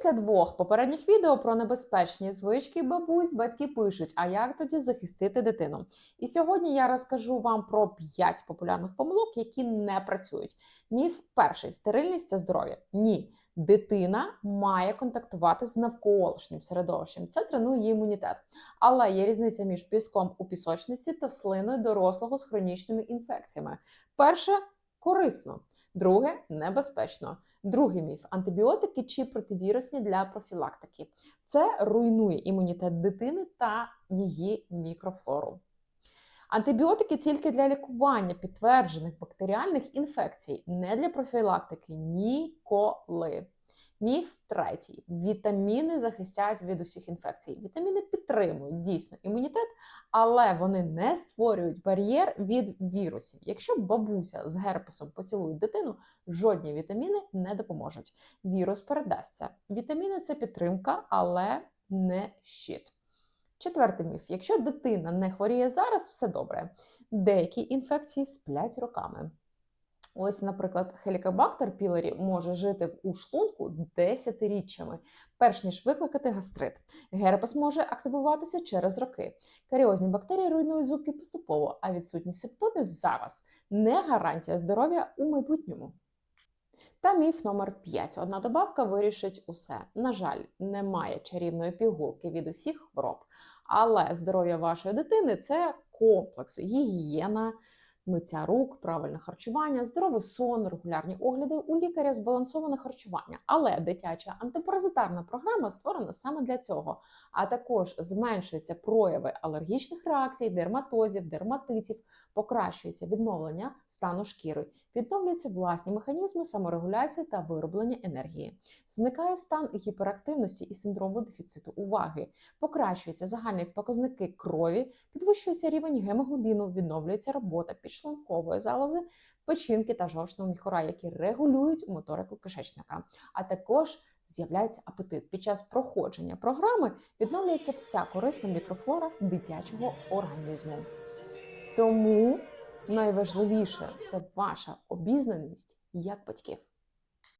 Після двох попередніх відео про небезпечні звички бабусь батьки пишуть, а як тоді захистити дитину? І сьогодні я розкажу вам про 5 популярних помилок, які не працюють. Міф перший: стерильність це здоров'я. Ні. Дитина має контактувати з навколишнім середовищем. Це тренує імунітет. Але є різниця між піском у пісочниці та слиною дорослого з хронічними інфекціями. Перше корисно, друге небезпечно. Другий міф антибіотики чи противірусні для профілактики. Це руйнує імунітет дитини та її мікрофлору. Антибіотики тільки для лікування підтверджених бактеріальних інфекцій, не для профілактики ніколи. Міф третій: вітаміни захистять від усіх інфекцій. Вітаміни підтримують дійсно імунітет, але вони не створюють бар'єр від вірусів. Якщо бабуся з герпесом поцілує дитину, жодні вітаміни не допоможуть. Вірус передасться. Вітаміни це підтримка, але не щит. Четвертий міф: якщо дитина не хворіє зараз, все добре. Деякі інфекції сплять роками. Ось, наприклад, хелікобактер пілорі може жити у шлунку десятиріччями, перш ніж викликати гастрит. Герпес може активуватися через роки. Каріозні бактерії руйнують зубки поступово, а відсутність симптомів зараз не гарантія здоров'я у майбутньому. Та міф номер 5. Одна добавка вирішить усе. На жаль, немає чарівної пігулки від усіх хвороб. Але здоров'я вашої дитини це комплекс, гігієна, миття рук, правильне харчування, здоровий сон, регулярні огляди у лікаря, збалансоване харчування. Але дитяча антипаразитарна програма створена саме для цього. А також зменшуються прояви алергічних реакцій, дерматозів, дерматитів, покращується відновлення стану шкіри, відновлюються власні механізми саморегуляції та вироблення енергії. Зникає стан гіперактивності і синдрому дефіциту уваги, покращуються загальні показники крові, підвищується рівень гемоглобіну, відновлюється робота підшлункової залози, печінки та жовчного міхура, які регулюють моторику кишечника, а також З'являється апетит. Під час проходження програми відновлюється вся корисна мікрофлора дитячого організму. Тому найважливіше це ваша обізнаність як батьків.